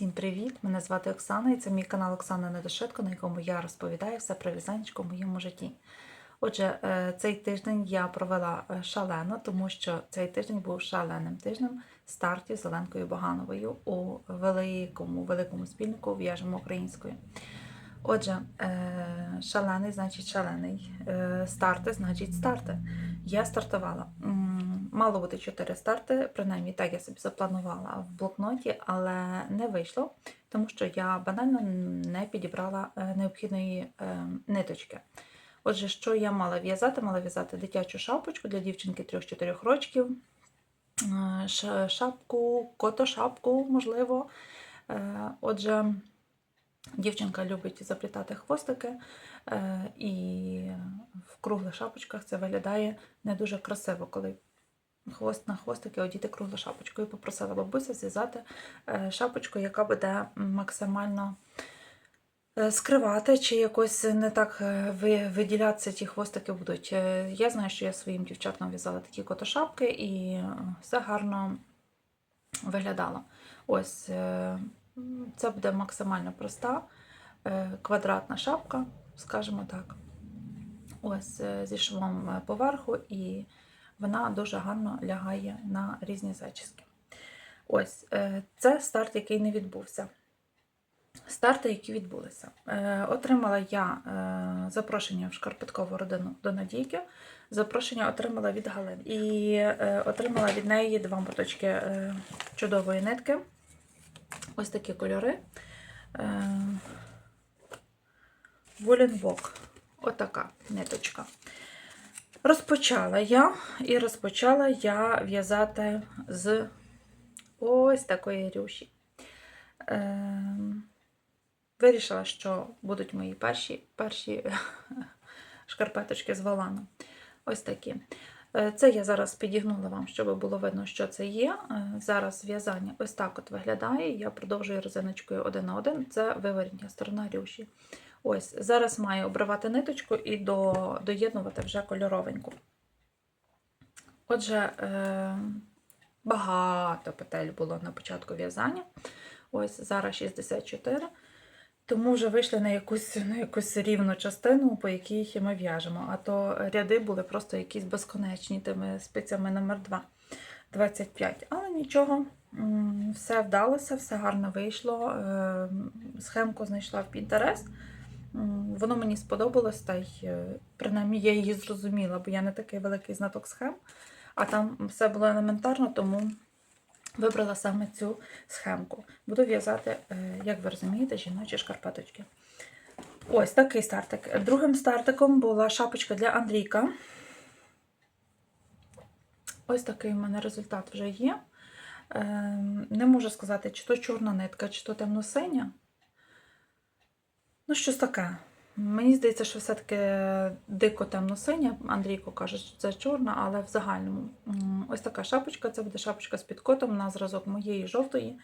Всім привіт! Мене звати Оксана і це мій канал Оксана Недошитко, на якому я розповідаю все про в'язанечко в моєму житті. Отже, е, цей тиждень я провела е, шалено, тому що цей тиждень був шаленим тижнем стартів з Оленкою Багановою у великому великому спільнику в'яжемо українською. Отже, е, шалений значить шалений. Старти значить старти. Я стартувала. Мало бути 4 старти, принаймні так я собі запланувала в блокноті, але не вийшло, тому що я банально не підібрала е, необхідної е, ниточки. Отже, що я мала в'язати? Мала в'язати дитячу шапочку для дівчинки 3-4 років, е, шапку, котошапку, можливо. Отже, дівчинка любить заплітати хвостики, і в круглих шапочках це виглядає не дуже красиво, коли хвост на хвостики одіти круглу шапочку. І попросила бабуся зв'язати е, шапочку, яка буде максимально е, скривати, чи якось не так е, виділятися ті хвостики будуть. Я знаю, що я своїм дівчаткам в'язала такі котошапки, і все гарно виглядало. Ось це буде максимально проста квадратна шапка, скажімо так. Ось зі швом поверху, і вона дуже гарно лягає на різні зачіски. Ось е, це старт, який не відбувся. Старти, які відбулися. Е, Отримала я е, запрошення в шкарпеткову родину до Надійки. Запрошення отримала від Галини. І отримала від неї два моточки чудової нитки. Ось такі кольори. Воленвок. Отака ниточка. Розпочала я і розпочала я в'язати з ось такої рюші. Ем, Вирішила, що будуть мої перші, перші шкарпеточки з волану. Ось такі. Е, Це я зараз підігнула вам, щоб було видно, що це є. Е, Зараз в'язання ось так от виглядає. Я продовжую резиночкою один на один. Це виворітня сторона рюші. Ось, зараз маю обривати ниточку і до, доєднувати вже кольоровеньку. Отже, е, багато петель було на початку в'язання. Ось зараз 64. Тому вже вийшли на якусь, на якусь рівну частину, по якій ми в'яжемо. А то ряди були просто якісь безконечні тими спицями номер 2 25. Але нічого, все вдалося, все гарно вийшло. Е, Схемку знайшла в Pinterest. Воно мені сподобалось, та й е, принаймні я її зрозуміла, бо я не такий великий знаток схем, а там все було елементарно, тому вибрала саме цю схемку. Буду в'язати, е, як ви розумієте, жіночі шкарпеточки. Ось такий стартик. Другим стартиком була шапочка для Андрійка. Ось такий в мене результат вже є. Ем, Не можу сказати, чи то чорна нитка, чи то темно-синя. Ну, щось таке. Мені здається, що все-таки дико темно-синя. Андрійко каже, що це чорна, але в загальному. Ось така шапочка. Це буде шапочка з підкотом на зразок моєї жовтої.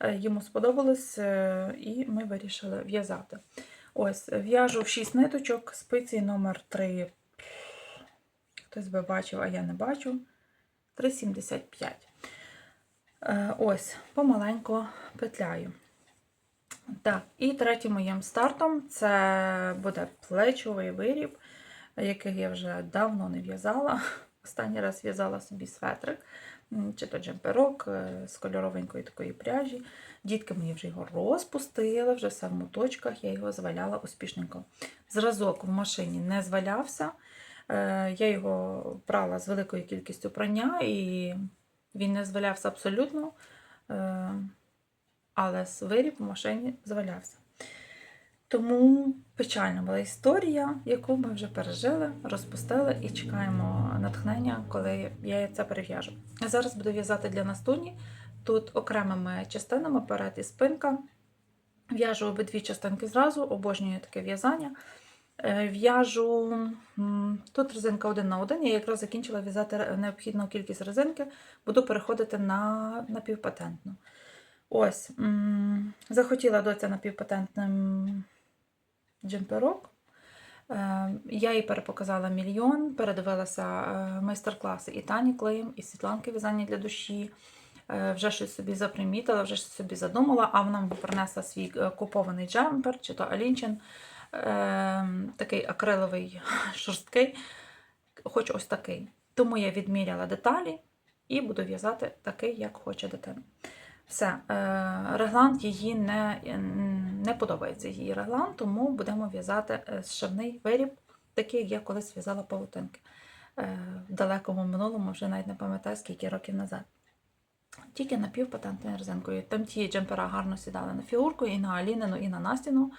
Е, Йому сподобалось, е, і ми вирішили в'язати. Ось, в'яжу в 6 ниточок, спиці номер 3. Хтось би бачив, а я не бачу. 3,75. Е, Ось, помаленько петляю. Так, і третім моїм стартом це буде плечовий виріб, який я вже давно не в'язала. Останній раз в'язала собі светрик, чи то джемперок е, з кольоровенької такої пряжі. Дітки мені вже його розпустили, вже все в моточках, я його зваляла успішненько. Зразок в машині не звалявся. Е, Я його прала з великою кількістю прання, і він не звалявся абсолютно. Але виріб в машині звалявся. Тому печальна була історія, яку ми вже пережили, розпустили і чекаємо натхнення, коли я це перев'яжу. Зараз буду в'язати для настуні. Тут окремими частинами перед і спинка. В'яжу обидві частинки зразу, обожнюю таке в'язання. Е, В'яжу тут резинка один на один. Я якраз закінчила в'язати необхідну кількість резинки, буду переходити на напівпатентну. Ось, захотіла доця напівпатентним джемперок. Е, Я їй перепоказала мільйон, передивилася е, майстер-класи і Тані Клим, і Світланки в'язання для душі. е, вже щось собі запримітила, вже щось собі задумала, а вона принесла свій купований джемпер, чи то Алінчин, такий акриловий шорсткий, хочу ось такий. Тому я відміряла деталі і буду в'язати такий, як хоче дитина. Все, е, реглан її не, не подобається її реглан, тому будемо в'язати е, зшивний виріб, такий, як я колись в'язала павутинки. Е, В далекому минулому, вже навіть не пам'ятаю, скільки років назад. Тільки напівпатентною резинкою. Там ті джемпера гарно сідали на фігурку, і на Алінину, і на Настіну.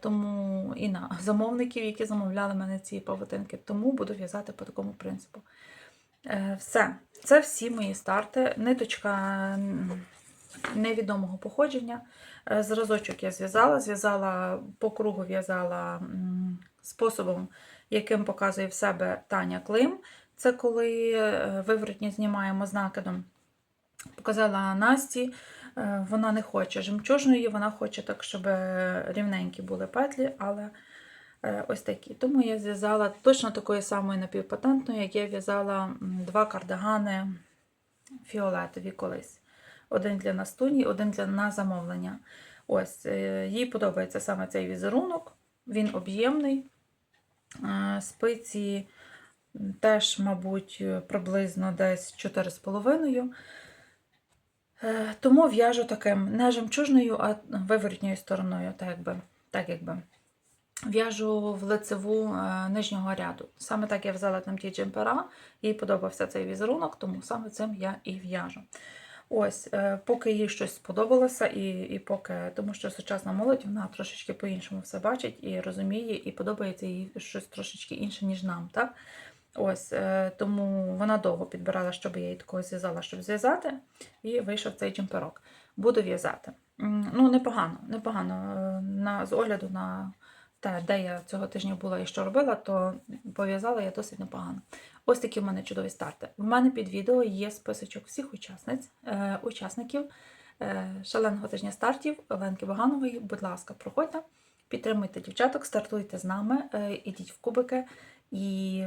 Тому і на замовників, які замовляли мене ці павутинки. Тому буду в'язати по такому принципу. Е, Все, це всі мої старти. Ниточка невідомого походження. Е, Зразочок я зв'язала, зв'язала по кругу в'язала способом, яким показує в себе Таня Клим. Це коли е, виворотні знімаємо з накидом. Показала Насті, вона не хоче жемчужної, вона хоче так, щоб рівненькі були петлі, але ось такі. Тому я зв'язала точно такої самої напівпатентної, як я в'язала два кардигани фіолетові колись. Один для настуні, один для на замовлення. Ось, е, їй подобається саме цей візерунок, він об'ємний. Е, Спиці теж, мабуть, приблизно десь 4,5. Е, Тому в'яжу таким не жемчужною, а виворотньою стороною, так якби. Так якби. В'яжу в лицеву е, нижнього ряду. Саме так я взяла там ті джемпера, їй подобався цей візерунок, тому саме цим я і в'яжу. Ось, е, поки їй щось сподобалося, і, і поки, тому що сучасна молодь вона трошечки по-іншому все бачить і розуміє, і подобається їй щось трошечки інше, ніж нам. Так? Ось, е, тому вона довго підбирала, щоб я їй такого зв'язала, щоб зв'язати, і вийшов цей джемперок. Буду в'язати. Ну, непогано, непогано. На, з огляду на те, де я цього тижня була і що робила, то пов'язала я досить непогано. Ось такі в мене чудові старти. В мене під відео є списочок всіх учасниць, е, учасників е, шаленого тижня стартів Оленки Баганової. Будь ласка, проходьте, підтримуйте дівчаток, стартуйте з нами, е, ідіть в кубики і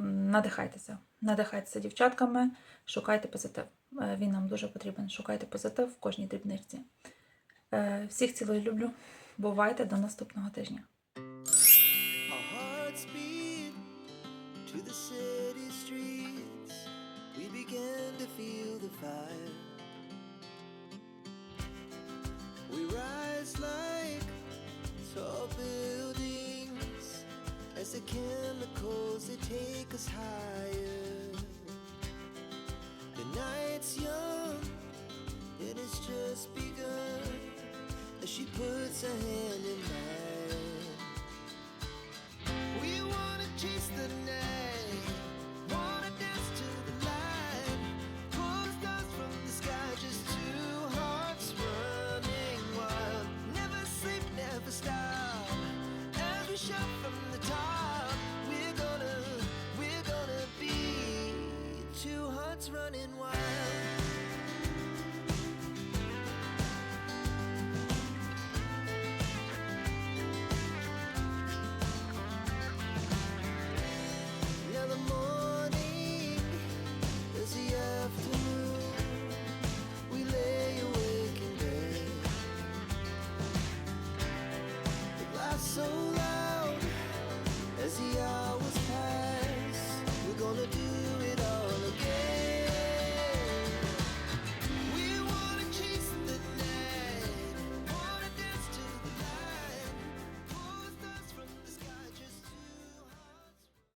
надихайтеся. Надихайтеся дівчатками, шукайте позитив. Е, Він нам дуже потрібен. Шукайте позитив в кожній дрібничці. Е, Всіх цілую люблю. Бувайте до наступного тижня. to